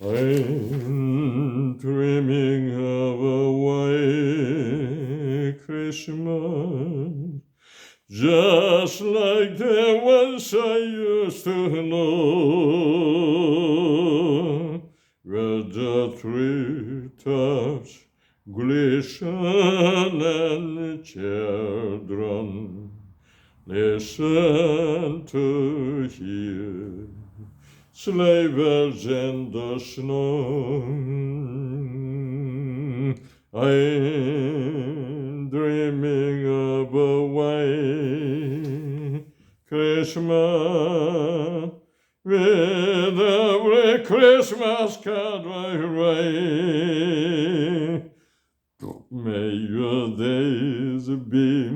I'm dreaming of a white Christmas, just like the ones I used to know, where the treetops glisten and children listen to hear. Sleigh bells the snow. I'm dreaming of a white Christmas with every Christmas card I write. May your days be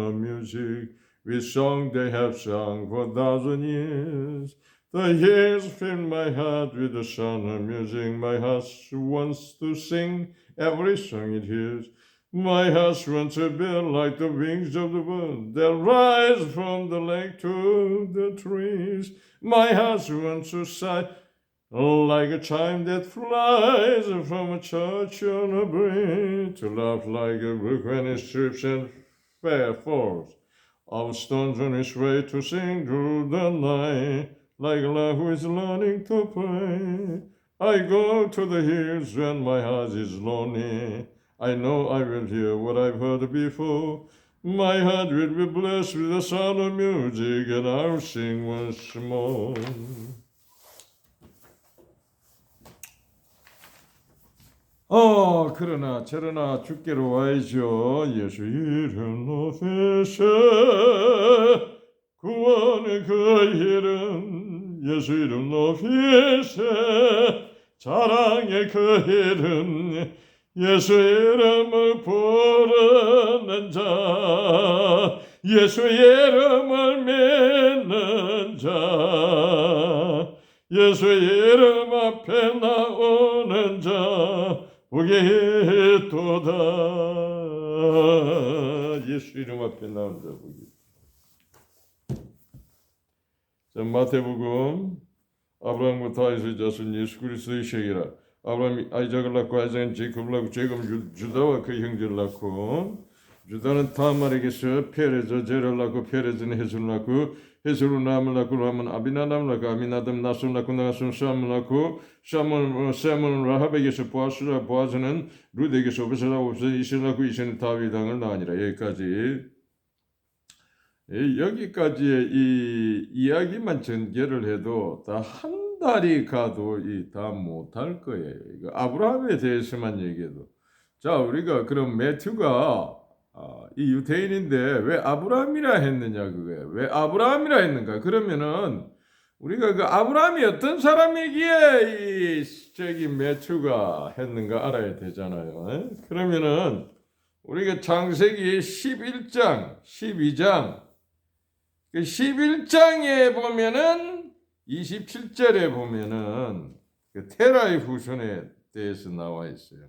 of music, with song they have sung for thousand years. The years fill my heart with the sound of music. My heart wants to sing every song it hears. My heart wants to be like the wings of the bird that rise from the lake to the trees. My heart wants to sigh like a chime that flies from a church on a breeze, to laugh like a brook when it strips and fair falls, of stones on its way to sing through the night, like a love who is learning to pray. I go to the hills when my heart is lonely. I know I will hear what I've heard before. My heart will be blessed with the sound of music, and I'll sing once more. 어, 그러나 저러나 주께로 와야죠. 예수 이름 높이세 구원의 그 이름 예수 이름 높이세 자랑의 그 이름 예수 이름을 부르는 자 예수 이름을 믿는 자 예수 이름 앞에 나오는 자 있도다. 예수 이름 앞에 나오는 자 마태복음. 아브라함부터 아이스 자손 예수 그리스도의 세계라. 아브라함이 아이작을 낳고 아이작은 제이콥을 낳고 제이콥은 주다와 그 형제를 낳고 주다는 타말에게서 페레저 제를 낳고 페레즈는 헤술을 낳고 람을 낳고 람은 아비나담을 낳고 아미나담 나손을 낳고 나손 쌈을 낳고 쌈은 쌈은 라합에게서 보아스라 보아스는 루드에게서 오베스라 오베스 이스를 낳고 이스는 다윗 당을 낳으니라 여기까지. 예, 여기까지의 이 이야기만 전개를 해도 다 한 달이 가도 이 다 못할 거예요. 아브라함에 대해서만 얘기해도. 자 우리가 그럼 매튜가 아, 이 유대인인데 왜 아브라함이라 했느냐 그거예요. 왜 아브라함이라 했는가? 그러면은 우리가 그 아브라함이 어떤 사람이기에 이 저기 매튜가 했는가 알아야 되잖아요. 에? 그러면은 우리가 창세기 11장, 12장 그 11장에 보면은 27절에 보면은 그 테라의 후손에 대해서 나와 있어요.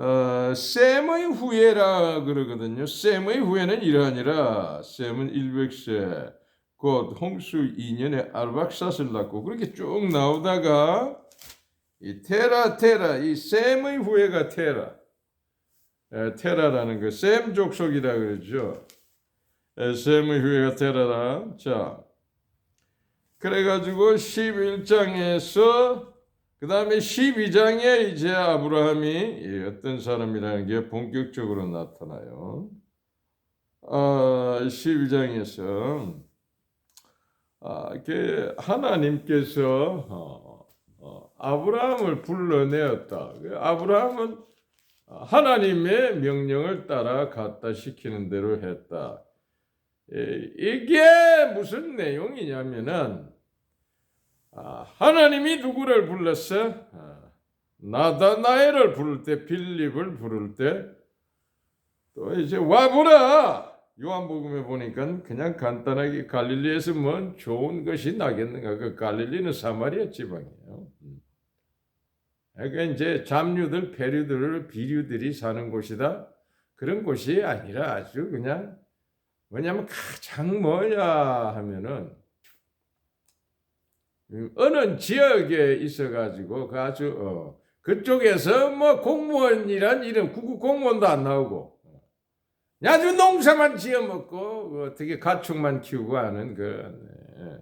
어, 셈의 후예라 그러거든요. 셈의 후예는 이러하니라. 셈은 100세 곧 홍수 2년에 알박삿을 낳고 그렇게 쭉 나오다가 이 테라 테라 이 셈의 후예가 테라. 에, 테라라는 거 셈 족속이라 그러죠. 에, 셈의 후예가 테라라. 자. 그래가지고 11장에서 그 다음에 12장에 이제 아브라함이 어떤 사람이라는 게 본격적으로 나타나요. 아, 12장에서 아, 그 하나님께서 어, 어, 아브라함을 불러내었다. 그 아브라함은 하나님의 명령을 따라 갖다 시키는 대로 했다. 예, 이게 무슨 내용이냐면은 아, 하나님이 누구를 불렀어? 아, 나다나엘을 부를 때, 빌립을 부를 때, 또 이제 와보라 요한복음에 보니까 그냥 간단하게 갈릴리에서 뭔 좋은 것이 나겠는가? 그 갈릴리는 사마리아 지방이에요. 음. 그러니까 이제 잡류들, 페류들, 비류들이 사는 곳이다. 그런 곳이 아니라 아주 그냥 뭐냐면 가장 뭐냐 하면은 음, 어느 지역에 있어가지고 그 아주 어, 그쪽에서 뭐 공무원이란 이름 구급 공무원도 안 나오고 아주 농사만 지어먹고 그 어떻게 가축만 키우고 하는 그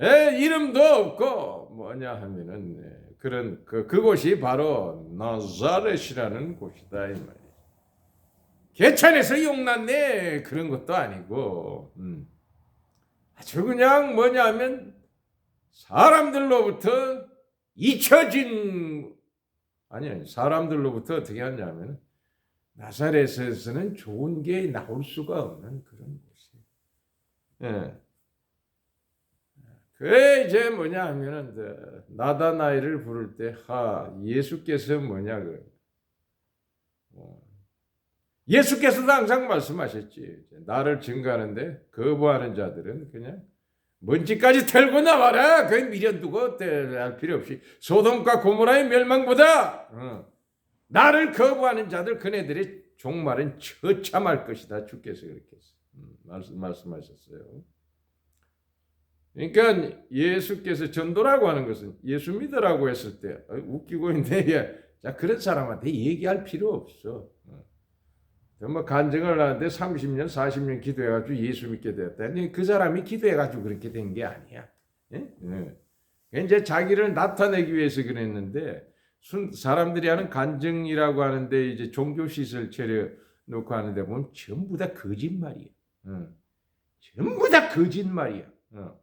예. 예, 이름도 없고 뭐냐 하면은 예, 그런 그 그곳이 바로 나자렛이라는 곳이다 이 말이야. 개천에서 용났네 그런 것도 아니고 음. 아주 그냥 뭐냐면 사람들로부터 잊혀진 아니 아니 사람들로부터 어떻게 하냐면 나사렛에서는 좋은 게 나올 수가 없는 그런 곳이. 예. 그 이제 뭐냐 하면은 저 나다나이를 부를 때 하 예수께서 뭐냐 그 어, 예수께서도 항상 말씀하셨지 나를 증가하는데 거부하는 자들은 그냥 먼지까지 털고 나와라 그 미련 두고 할 필요 없이 소돔과 고모라의 멸망보다 어, 나를 거부하는 자들 그네들의 종말은 처참할 것이다 주께서 그렇게. 음, 말씀 말씀하셨어요. 그러니까 예수께서 전도라고 하는 것은 예수 믿으라고 했을 때 어, 웃기고 예, 자 그런 사람한테 얘기할 필요 없어. 어. 뭐 간증을 하는데 30년, 40년 기도해가지고 예수 믿게 되었다니 그 사람이 기도해가지고 그렇게 된 게 아니야. 예? 예. 이제 자기를 나타내기 위해서 그랬는데 순, 사람들이 하는 간증이라고 하는데 이제 종교 시설 차려 놓고 하는데 보면 전부 다 거짓말이야. 어. 전부 다 거짓말이야. 어.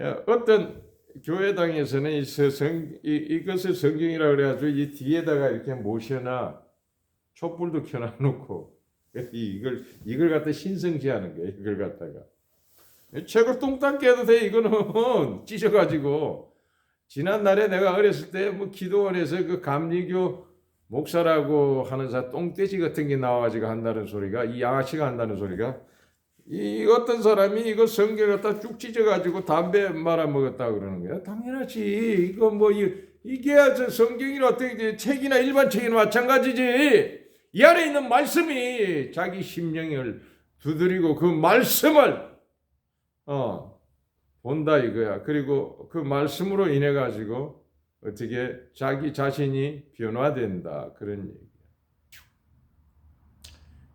야, 어떤 교회당에서는 이 성, 이, 이것을 성경이라 그래가지고 이 뒤에다가 이렇게 모셔놔 촛불도 켜놔놓고 이걸 이걸 갖다 신성시하는 거야. 이걸 갖다가 책을 똥땅 깨도 돼. 이거는 찢어가지고 지난날에 내가 어렸을 때 뭐 기도원에서 그 감리교 목사라고 하는 사 똥돼지 같은 게 나와가지고 한다는 소리가 이 양아치가 한다는 소리가 이 어떤 사람이 이거 성경 갖다 쭉 찢어가지고 담배 말아 먹었다 그러는 거야. 당연하지. 이거 뭐 이, 이게 저 성경이나 어떻게 책이나 일반 책이나 마찬가지지. 이 안에 있는 말씀이 자기 심령을 두드리고 그 말씀을 어 본다 이거야. 그리고 그 말씀으로 인해 가지고 어떻게 자기 자신이 변화된다 그런 얘기야.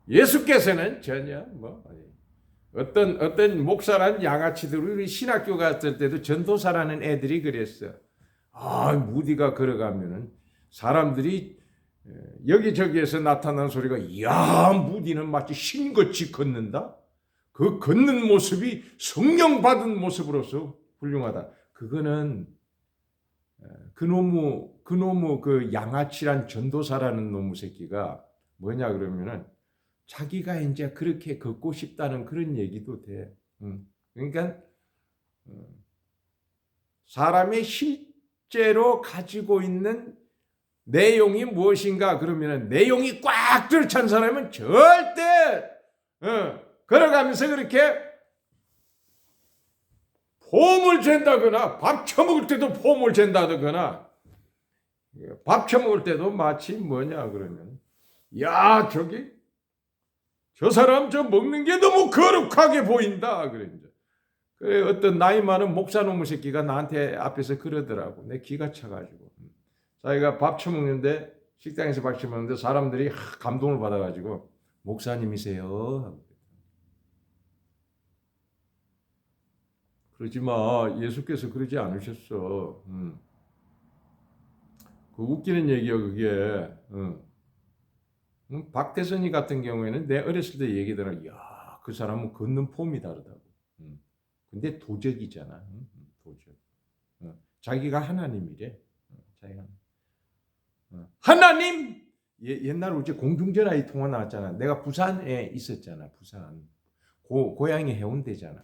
예수께서는 전혀 뭐 어떤 어떤 목사란 양아치들 우리 신학교 갔을 때도 전도사라는 애들이 그랬어. 아 무디가 걸어가면은 사람들이 여기저기에서 나타난 소리가 야 무디는 마치 신같이 걷는다. 그 걷는 모습이 성령 받은 모습으로서 훌륭하다. 그거는 그놈의 그놈의 그 양아치란 전도사라는 놈의 새끼가 뭐냐 그러면은 자기가 이제 그렇게 걷고 싶다는 그런 얘기도 돼. 그러니까 사람의 실제로 가지고 있는 내용이 무엇인가? 그러면은 내용이 꽉 들찬 사람은 절대 어, 걸어가면서 그렇게 폼을 잰다거나 밥 처먹을 때도 폼을 잰다거나 밥 처먹을 때도 마치 뭐냐 그러면 야 저기 저 사람 저 먹는 게 너무 거룩하게 보인다 그래 이제. 그래 어떤 나이 많은 목사 놈의 새끼가 나한테 앞에서 그러더라고. 내 기가 차가지고 자기가 밥 처먹는데 식당에서 밥 처먹는데 사람들이 감동을 받아가지고 목사님이세요. 그러지 마. 예수께서 그러지 않으셨어. 음. 그 웃기는 얘기야 그게. 음. 음, 박대선이 같은 경우에는 내 어렸을 때 얘기 들어. 야, 그 사람은 걷는 폼이 다르다고. 음. 근데 도적이잖아. 음, 도적. 어. 자기가 하나님이래. 어, 자기가. 하나님 예, 옛날 우리 공중전화의 통화 나왔잖아. 내가 부산에 있었잖아. 부산 고 고향이 해운대잖아.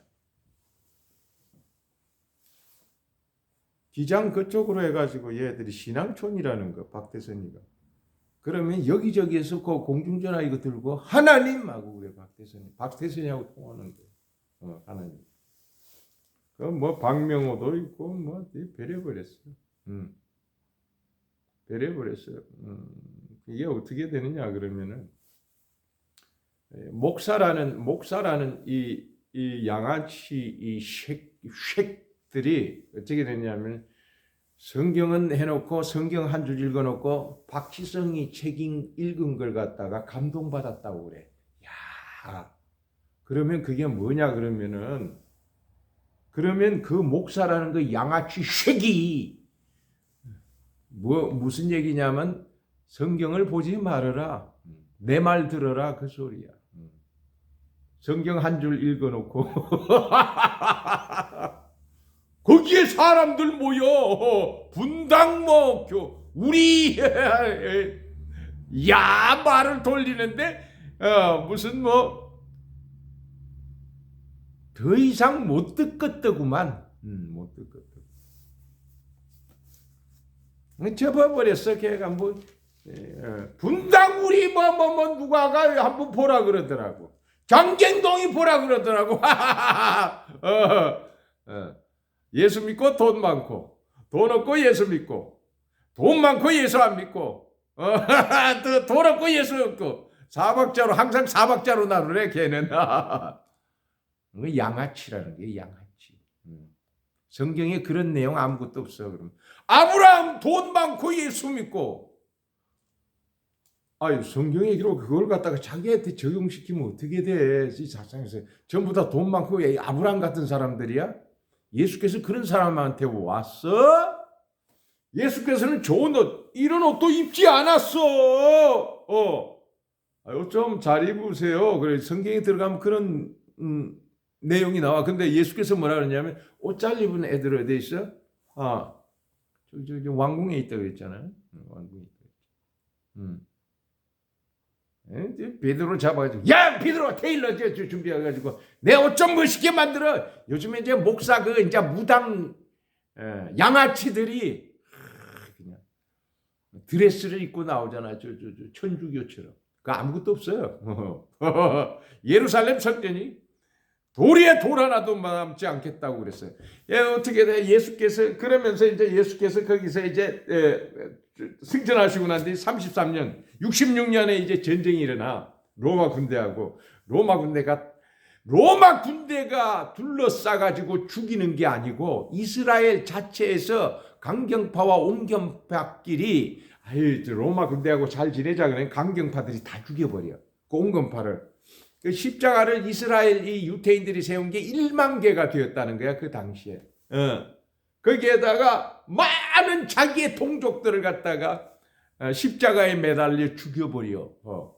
기장 그쪽으로 해가지고 얘들이 신앙촌이라는 거 박대선이가 그러면 여기저기에서 그 공중전화 이거 들고 하나님 하고 그래 박태선이 박태선이하고 통하는 거예요. 어, 하나님. 그뭐 박명호도 있고 뭐 배려버렸어. 음. 배려버렸어요. 음. 이게 어떻게 되느냐 그러면은 에, 목사라는 목사라는 이, 이 양아치 이 쉑, 쉑들이 어떻게 되냐면 성경은 해놓고 성경 한 줄 읽어놓고 박지성이 책 읽- 읽은 걸 갖다가 감동받았다고 그래. 야, 그러면 그게 뭐냐 그러면은 그러면 그 목사라는 그 양아치 쉑이 뭐 무슨 얘기냐면 성경을 보지 말아라. 내 말 들어라. 그 소리야. 성경 한 줄 읽어놓고. 거기에 사람들 모여. 분당목 교. 우리 야 말을 돌리는데 어, 무슨 뭐 더 이상 못 듣겠더구만. 음, 못 듣겠더 접어버렸어 걔가. 뭐 예, 분당 우리 뭐 뭐 뭐 누가가 한번 보라 그러더라고. 장경동이 보라 그러더라고. 어, 어. 예수 믿고 돈 많고 돈 없고 예수 믿고 돈 많고 예수 안 믿고 어, 또돈 없고 예수 없고. 사박자로 항상 사박자로 나누래 걔는. 그 양아치라는 게 양아치. 음. 성경에 그런 내용 아무것도 없어 그럼 아브라함 돈 많고 예수 믿고 아유 성경의 기록 그걸 갖다가 자기한테 적용시키면 어떻게 돼? 이 사상에서 전부 다 돈 많고 아브라함 같은 사람들이야? 예수께서 그런 사람한테 왔어? 예수께서는 좋은 옷, 이런 옷도 입지 않았어. 어. 좀잘 입으세요. 그래, 성경에 들어가면 그런, 음, 내용이 나와. 근데 예수께서 뭐라 그러냐면, 옷 잘 입은 애들 어디 있어? 아, 저, 저, 저 왕궁에 있다 그랬잖아요. 응, 왕궁에 있다. 음. 베드로 잡아가지고 야 베드로 테일러 저, 저 준비해가지고 내 옷 좀 멋있게 만들어 요즘에 이제 목사 그 이제 무당 에, 양아치들이 하, 그냥 드레스를 입고 나오잖아 저 저 저 천주교처럼 그 아무것도 없어요 예루살렘 성전이 도리에 돌 하나도 남지 않겠다고 그랬어요. 예, 어떻게 돼? 예수께서 그러면서 이제 예수께서 거기서 이제 에, 승천하시고 난 뒤 33년, 66년에 이제 전쟁이 일어나 로마 군대하고 로마 군대가 로마 군대가 둘러싸 가지고 죽이는 게 아니고 이스라엘 자체에서 강경파와 옹경파끼리 아유 저 로마 군대하고 잘 지내자 그러면 강경파들이 다 죽여버려. 그 옹경파를 그 십자가를 이스라엘 이 유태인들이 세운 게 1만 개가 되었다는 거야 그 당시에. 어. 거기에다가 많은 자기의 동족들을 갖다가 어, 십자가에 매달려 죽여버려. 어.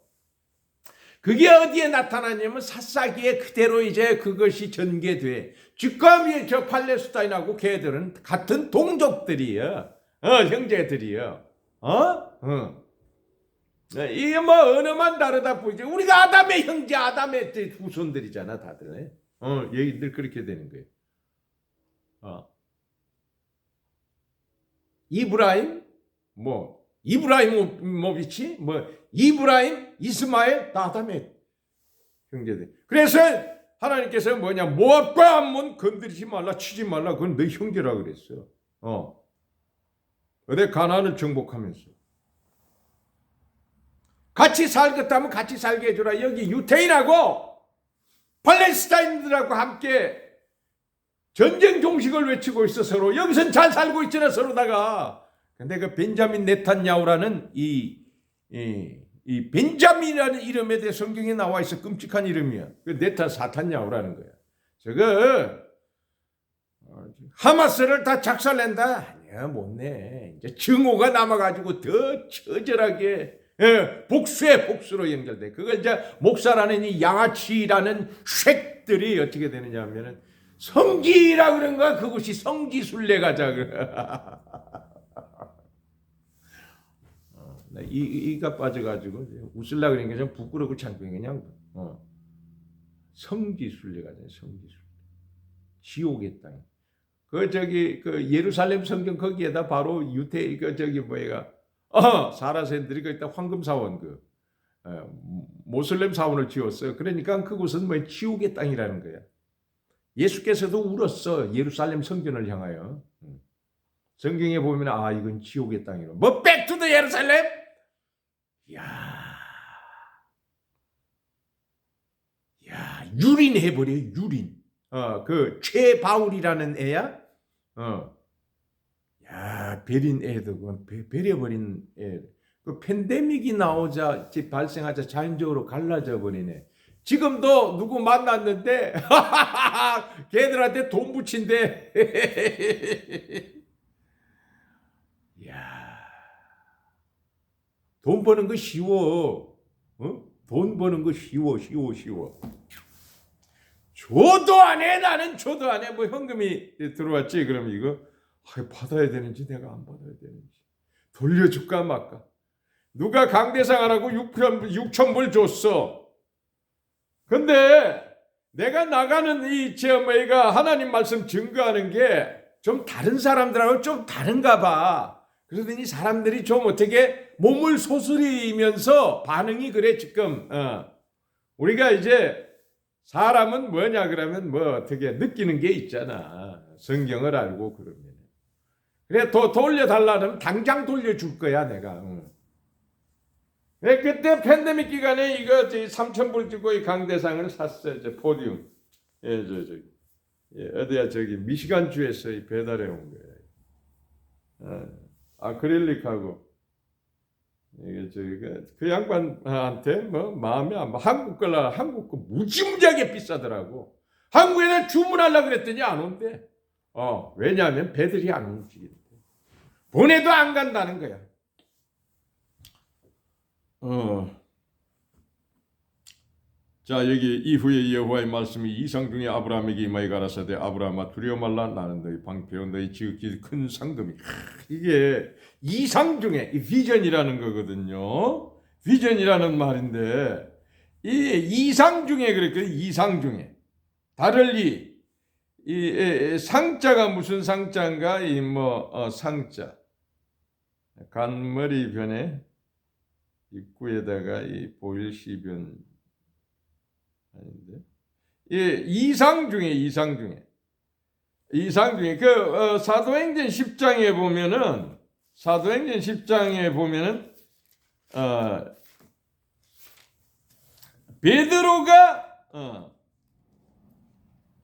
그게 어디에 나타나냐면 사사기에 그대로 이제 그것이 전개돼. 지금 저 팔레스타인하고 걔들은 같은 동족들이야. 어, 형제들이야. 어? 어. 네, 이게 뭐 언어만 다르다 뿐이지. 우리가 아담의 형제, 아담의 후손들이잖아, 다들. 어, 얘기들 그렇게 되는 거예요. 어. 이브라임, 뭐 이브라임모비치, 뭐 이브라임, 이스마엘 다 아담의 형제들. 그래서 하나님께서 뭐냐 모압과 암몬 건드리지 말라, 치지 말라. 그건 너 형제라 그랬어. 어. 어디 가나안을 정복하면서 같이 살겠다면 같이 살게 해주라. 여기 유태인하고 팔레스타인들하고 함께 전쟁 종식을 외치고 있어 서로. 여기선 잘 살고 있잖아 서로다가. 근데 그 벤자민 네탄야후라는 이, 이, 이 벤자민이라는 이름에 대해 성경에 나와 있어. 끔찍한 이름이야. 그 네탄 사탄야후라는 거야. 저거 어, 하마스를 다 작살낸다. 아니야 못 내. 이제 증오가 남아가지고 더 처절하게 예, 복수의 복수로 연결돼 그걸 이제 목사라는 이 양아치라는 쉑들이 어떻게 되느냐 하면은 성기라 그런 거야. 그것이 성지순례가자. 어, 나 이, 이가 빠져가지고 웃을라 그러니까 좀 부끄럽고 창피해 그냥 어. 성지순례가자. 성지순례. 지옥의 땅. 그 저기 그 예루살렘 성경 거기에다 바로 유태 그 저기 뭐야 어, 사라센들이 그때 황금 사원 그 어, 모슬렘 사원을 지었어요. 그러니까 그곳은 뭐 지옥의 땅이라는 거야. 예수께서도 울었어 예루살렘 성전을 향하여. 음. 성경에 보면 아 이건 지옥의 땅이로. 뭐 백투더 예루살렘? 야, 야 유린해 버려 유린. 어 그 최바울이라는 애야. 어. 야 베린 애도 배- 베려버린 애. 그 팬데믹이 나오자 지- 발생하자 자연적으로 갈라져 버리네. 지금도 누구 만났는데 걔들한테 돈 붙인대. 야, 돈 버는 거 쉬워. 어? 돈 버는 거 쉬워, 쉬워, 쉬워. 줘도 안 해, 나는 줘도 안 해. 뭐 현금이 들어왔지. 그럼 이거 아, 받아야 되는지 내가 안 받아야 되는지 돌려줄까 말까. 누가 강대상 하라고 6천, 6천 불 줬어. 근데 내가 나가는 이 제어메이가 하나님 말씀 증거하는 게 좀 다른 사람들하고 좀 다른가 봐. 그러더니 사람들이 좀 어떻게 몸을 소스리면서 반응이 그래 지금. 어. 우리가 이제 사람은 뭐냐 그러면 뭐 어떻게 느끼는 게 있잖아. 성경을 알고 그러면. 그래 더 돌려달라면 당장 돌려줄 거야 내가. 응. 네, 그때 팬데믹 기간에 이거 3천 불 주고 이 강대상을 샀어요. 저 포디움. 예, 저 저기. 예, 어디야 저기 미시간 주에서 이 배달해 온 거예요. 어, 아크릴릭하고 이게 저기 그, 그 양반한테 뭐 마음이 안 봐. 한국 걸라 한국 거 무지무지하게 비싸더라고. 한국에다 주문하려 그랬더니 안 온대. 어, 왜냐하면 배들이 안 움직인대. 보내도 안 간다는 거야. 어. 자 여기 이후에 여호와의 말씀이 이상 중에 아브라함에게 임하여 가라사대 아브라함아 두려워 말라. 나는 너희 방패요 너희 지극히 큰 상금이 하, 이게 이상 중에 이 비전이라는 거거든요. 비전이라는 말인데 이 이상 중에 그랬거든 이상 중에. 다를리 이, 상자가 무슨 상자인가? 이뭐 어, 상자 간머리 변에 입구에다가 이 보일시변 아닌데? 예 이상 중에 이상 중에. 이상 중에. 그 어, 사도행전 10장에 보면은 사도행전 10장에 보면은 어 베드로가 어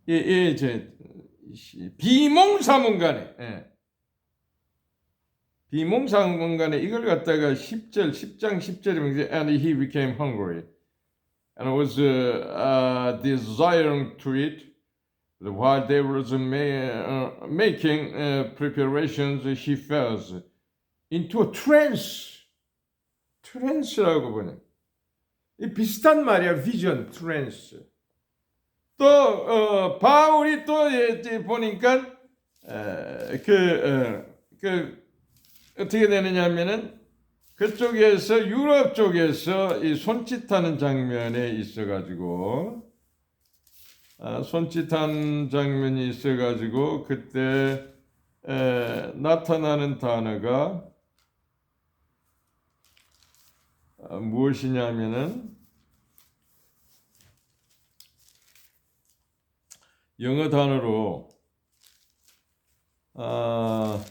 예 예 제 비몽사문간에 예. 비몽사문간에 이걸 갖다가 10절 10장 10절이면 and he became hungry and was uh, uh, desiring to eat while they were uh, making uh, preparations he fell into a trance trance라고 보네 이 비슷한 말이야 vision trance 또 어, 바울이 또 예, 보니까 에, 그, 어, 그 어떻게 되느냐면은 그쪽에서 유럽 쪽에서 이 손짓하는 장면에 있어 가지고 아, 손짓한 장면이 있어 가지고 그때 에, 나타나는 단어가 아, 무엇이냐면은 영어 단어로 아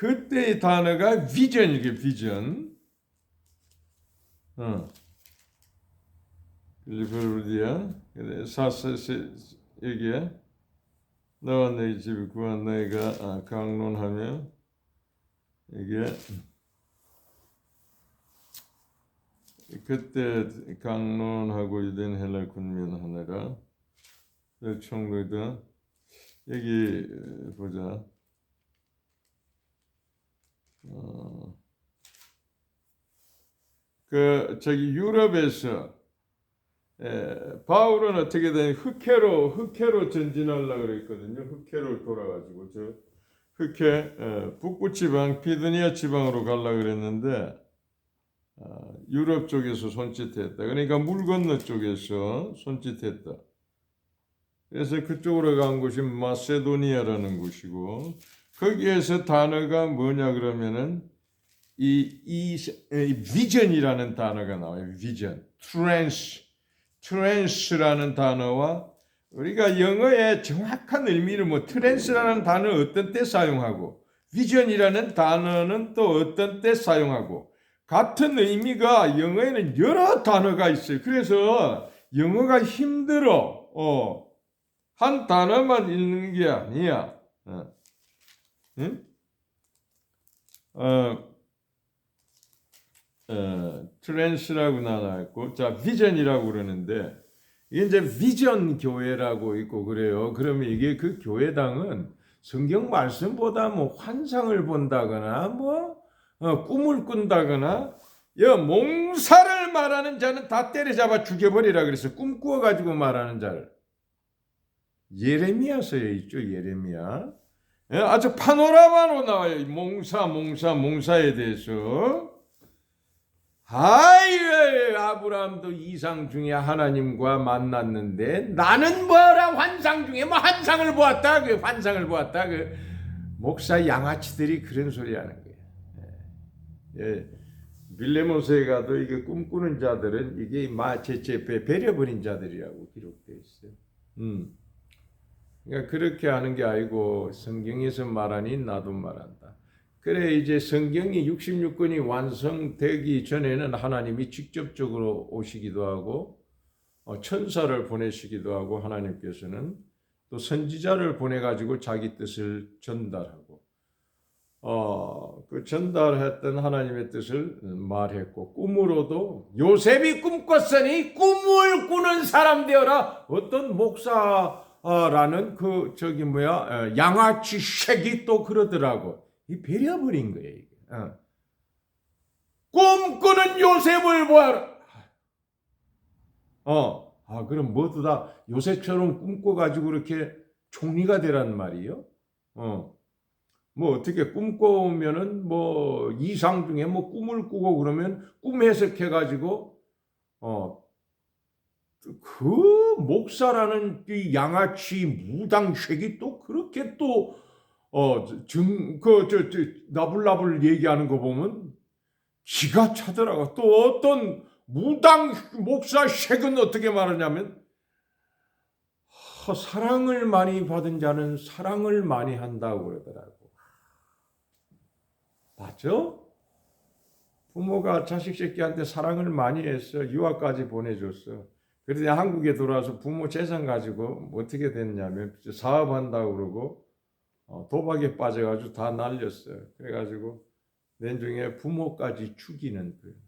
그때의 단어가 비전이게 비전. 어. 리버르디아 그래 사세세 여기에 너와 내 집이 구한 너희가 아, 강론하며 이게 그때 강론하고 유대인 헬라 군민 하나라 총무다 여기 보자. 어, 그 저기 유럽에서 에, 바울은 어떻게 된 흑해로 흑해로 전진하려고 그랬거든요. 흑해로 돌아가지고 저 흑해 에, 북부 지방 피드니아 지방으로 가려고 그랬는데 아, 유럽 쪽에서 손짓했다. 그러니까 물 건너 쪽에서 손짓했다. 그래서 그쪽으로 간 곳이 마세도니아라는 곳이고 거기에서 단어가 뭐냐 그러면은 이, 이, 이 비전이라는 단어가 나와요. 비전. 트랜스. 트랜스라는 단어와 우리가 영어의 정확한 의미를 뭐 트랜스라는 단어 어떤 때 사용하고 비전이라는 단어는 또 어떤 때 사용하고 같은 의미가 영어에는 여러 단어가 있어요. 그래서 영어가 힘들어. 어. 한 단어만 읽는 게 아니야. 어. 응? 어, 어, 트랜스라고 나와 있고, 자, 비전이라고 그러는데, 이게 이제 비전 교회라고 있고 그래요. 그러면 이게 그 교회당은 성경 말씀보다 뭐 환상을 본다거나 뭐 어, 꿈을 꾼다거나 여 몽사를 말하는 자는 다 때려잡아 죽여버리라 그래서 꿈꾸어 가지고 말하는 자를 예레미야서에 있죠 예레미야 예, 아주 파노라마로 나와요 이 몽사 몽사 몽사에 대해서 아이 아브라함도 이상 중에 하나님과 만났는데 나는 뭐라 환상 중에 뭐 환상을 보았다 그 환상을 보았다 그 목사 양아치들이 그런 소리 하는 거예요. 예. 예. 빌레몬스에 가도 이게 꿈꾸는 자들은 이게 마체체 배려버린 자들이라고 기록되어 있어요. 음. 그러니까 그렇게 하는 게 아니고 성경에서 말하니 나도 말한다. 그래 이제 성경이 66권이 완성되기 전에는 하나님이 직접적으로 오시기도 하고 어, 천사를 보내시기도 하고 하나님께서는 또 선지자를 보내 가지고 자기 뜻을 전달하고 어, 그 전달했던 하나님의 뜻을 말했고 꿈으로도 요셉이 꿈꿨으니 꿈을 꾸는 사람 되어라 어떤 목사 라는 그 저기 뭐야 어, 양아치 쉑이 또 그러더라고 이 배려버린 거예요. 이게. 어. 꿈꾸는 요셉을 보아라. 어, 아 그럼 모두 다 요셉처럼 꿈꿔가지고 그렇게 총리가 되란 말이요? 어, 뭐 어떻게 꿈꿔오면은 뭐 이상 중에 뭐 꿈을 꾸고 그러면 꿈 해석해가지고 어. 그 목사라는 이 양아치 무당 쉑이 또 그렇게 또 어, 정, 그, 저, 저, 나불나불 얘기하는 거 보면 기가 차더라고. 또 어떤 무당 목사 쉑은 어떻게 말하냐면, 하, 사랑을 많이 받은 자는 사랑을 많이 한다고 그러더라고. 맞죠? 부모가 자식 새끼한테 사랑을 많이 했어. 유학까지 보내줬어. 그런데 한국에 들어와서 부모 재산 가지고 어떻게 됐냐면 사업한다고 그러고 어, 도박에 빠져가지고 다 날렸어요. 그래가지고 내중에 부모까지 죽이는 그.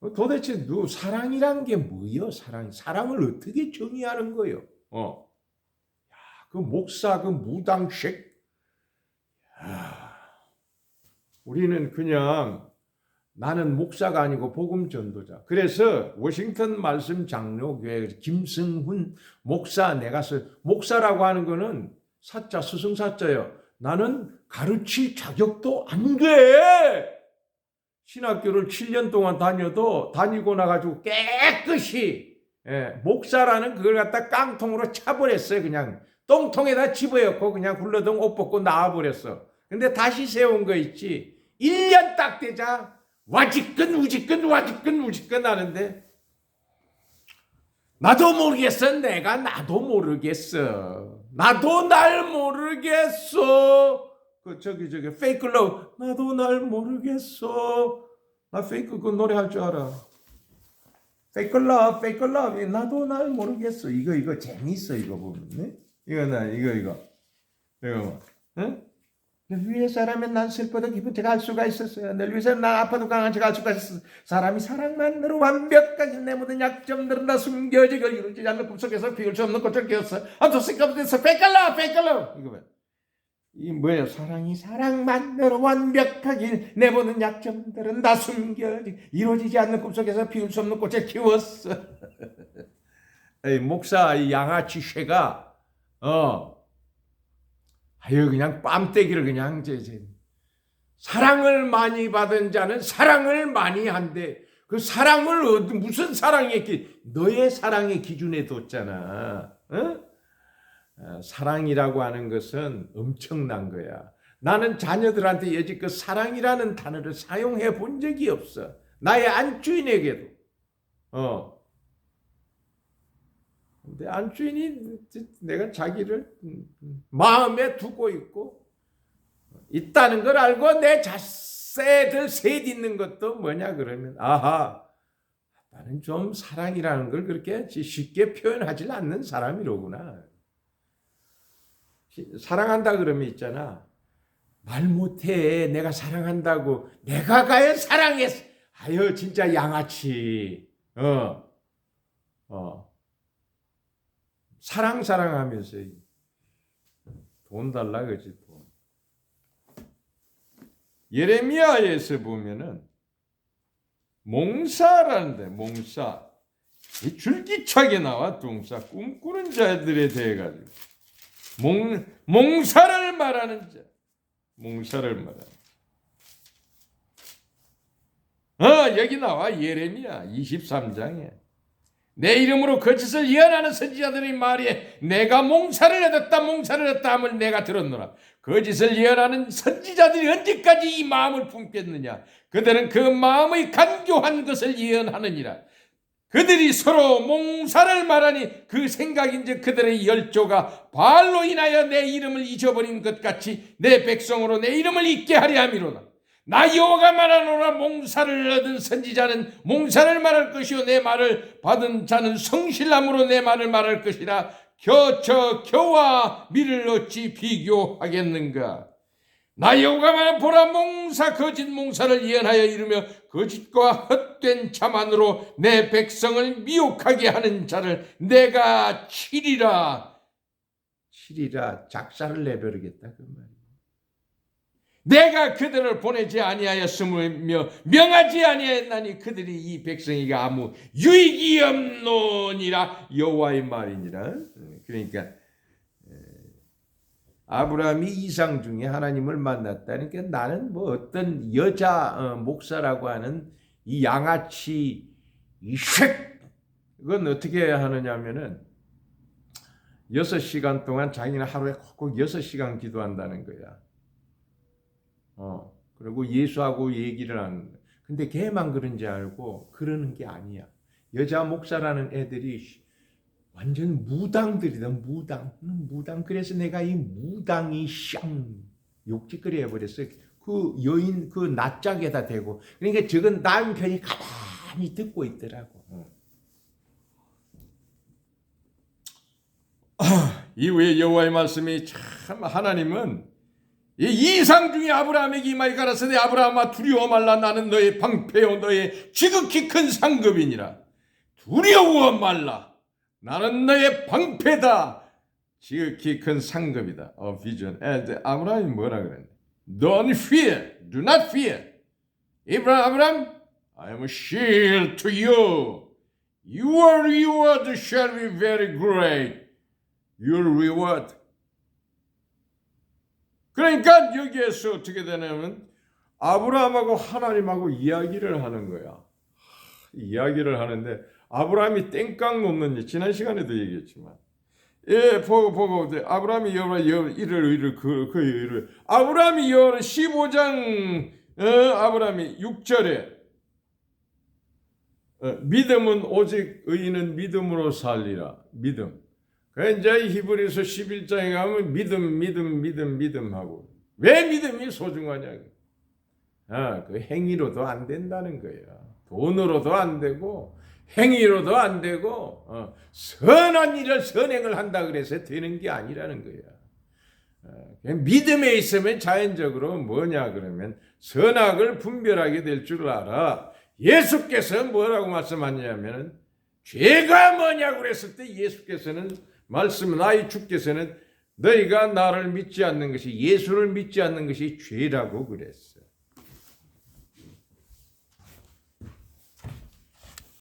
어, 도대체 누 사랑이란 게 뭐요? 사랑 사랑을 어떻게 정의하는 거요? 어, 야, 그 목사 그 무당색. 야, 우리는 그냥 나는 목사가 아니고 복음 전도자. 그래서 워싱턴 말씀 장로교회 김승훈 목사 내가 써 목사라고 하는 거는 사자 스승사자요. 나는 가르칠 자격도 안 돼. 신학교를 7년 동안 다녀도 다니고 나가지고 깨끗이 예, 목사라는 그걸 갖다 깡통으로 차버렸어요. 그냥 똥통에다 집어였고 그냥 굴러덩 옷 벗고 나와버렸어. 근데 다시 세운 거 있지. 1년 딱 되자 와지끈 우지끈 와지끈 우지끈 하는데 나도 모르겠어. 내가 나도 모르겠어. 나도 날 모르겠어. 그 저기 저기 페이크 러브 나도 날 모르겠어. 나 페이크 그 노래 할 줄 알아. 페이크 러브 페이크 러브 나도 날 모르겠어. 이거 이거 재밌어 이거 보면. 네? 이거 나 이거 이거 이거 뭐. 응? 널 위해서라면 난 슬퍼도 기쁜 척 할 수가 있었어요. 널 위해서는 난 아파도 강한 척 할 수가 있었어. 사람이 사랑만으로 완벽하게 내 모든 약점들은 다 숨겨지고 이루어지지 않는 꿈속에서 비울 수 없는 꽃을 this. Fake love, fake love. 이거 봐. 이 뭐예요? 사랑이 사랑만으로 완벽하길 내 모든 약점들은 다 숨겨지 이루어지지 않는 꿈속에서 피울 수 없는 꽃을 키웠어. 에이, 목사 이 양아치 쉐가 어 아유 그냥 뺨때기를 그냥 제, 제. 사랑을 많이 받은 자는 사랑을 많이 한대. 그 사랑을 무슨 사랑의 기 너의 사랑의 기준에 뒀잖아. 어? 어, 사랑이라고 하는 것은 엄청난 거야. 나는 자녀들한테 여지껏 사랑이라는 단어를 사용해 본 적이 없어. 나의 안주인에게도. 어. 근데 안주인이 내가 자기를 마음에 두고 있고 있다는 걸 알고 내 자세들 셋 있는 것도 뭐냐 그러면 아하 나는 좀 사랑이라는 걸 그렇게 쉽게 표현하지 않는 사람이로구나. 사랑한다 그러면 있잖아. 말 못해. 내가 사랑한다고. 내가 과연 사랑했어. 아유, 진짜 양아치. 어. 어. 사랑, 사랑하면서 돈 달라, 그지, 돈. 예레미야에서 보면은 몽사라는데, 몽사. 이 줄기차게 나와, 동사. 꿈꾸는 자들에 대해 가지고. 몽, 몽사를 말하는 자. 몽사를 말하는 어, 여기 나와 예레미야 23장에 내 이름으로 거짓을 예언하는 선지자들의 말에 내가 몽사를 얻었다 몽사를 얻었다 함을 내가 들었노라. 거짓을 예언하는 선지자들이 언제까지 이 마음을 품겠느냐? 그들은 그 마음의 간교한 것을 예언하느니라. 그들이 서로 몽사를 말하니 그 생각인즉 그들의 열조가 바알로 인하여 내 이름을 잊어버린 것 같이 내 백성으로 내 이름을 잊게 하려 함이로다. 나 여호와가 말하노라 몽사를 얻은 선지자는 몽사를 말할 것이요 내 말을 받은 자는 성실함으로 내 말을 말할 것이라. 겨저 겨와 미를 어찌 비교하겠는가? 나 여호와가 말 보라 몽사 거짓 몽사를 예언하여 이르며 거짓과 헛된 자만으로 내 백성을 미혹하게 하는 자를 내가 치리라. 치리라. 작사를 내버리겠다 그 말이야 내가 그들을 보내지 아니하였으며 명하지 아니하였나니 그들이 이 백성이가 아무 유익이 없노니라 여호와의 말이니라 그러니까 아브라함이 이상 중에 하나님을 만났다니까 나는 뭐 어떤 여자 어, 목사라고 하는 이 양아치 이색 이건 어떻게 하느냐면은 여섯 시간 동안 자기는 하루에 꼭 여섯 시간 기도한다는 거야. 어 그리고 예수하고 얘기를 하는 거야. 근데 걔만 그런지 알고 그러는 게 아니야. 여자 목사라는 애들이 완전 무당들이다 무당 무당 그래서 내가 이 무당이 샹 욕짓거리 해버렸어 그 여인 그 낯짝에다 대고 그러니까 저건 남편이 가만히 듣고 있더라고 이후에 여호와의 말씀이 참 하나님은 이 이상 중에 아브라함에게 이 말이 가라사대 아브라함아 두려워 말라 나는 너의 방패요 너의 지극히 큰 상급이니라 두려워 말라 나는 너의 방패다. 지극히 큰 상급이다. 어, 비전. 에, 아브라함이 뭐라 그랬네? Don't fear. Do not fear. 아브라함, 아브라함, I am a shield to you. Your reward shall be very great. Your reward. 그러니까 여기에서 어떻게 되냐면 아브라함하고 하나님하고 이야기를 하는 거야. 이야기를 하는데 아브라함이 땡깡 놓는 지난 시간에도 얘기했지만 예 보고 보고 아브라함이 여호와 여 이를 이를 그 그 이를 아브라함이 여호와 15장 어, 아브라함이 6절에 어, 믿음은 오직 의인은 믿음으로 살리라 믿음. 그 이제 히브리서 11장에 가면 믿음 믿음 믿음 믿음 하고 왜 믿음이 소중하냐? 아, 그 행위로도 안 된다는 거야. 돈으로도 안 되고 행위로도 안 되고 어, 선한 일을 선행을 한다 그래서 되는 게 아니라는 거야. 어, 그냥 믿음에 있으면 자연적으로 뭐냐 그러면 선악을 분별하게 될 줄 알아. 예수께서 뭐라고 말씀하냐면은 죄가 뭐냐고 그랬을 때 예수께서는 말씀 나의 주께서는 너희가 나를 믿지 않는 것이 예수를 믿지 않는 것이 죄라고 그랬어.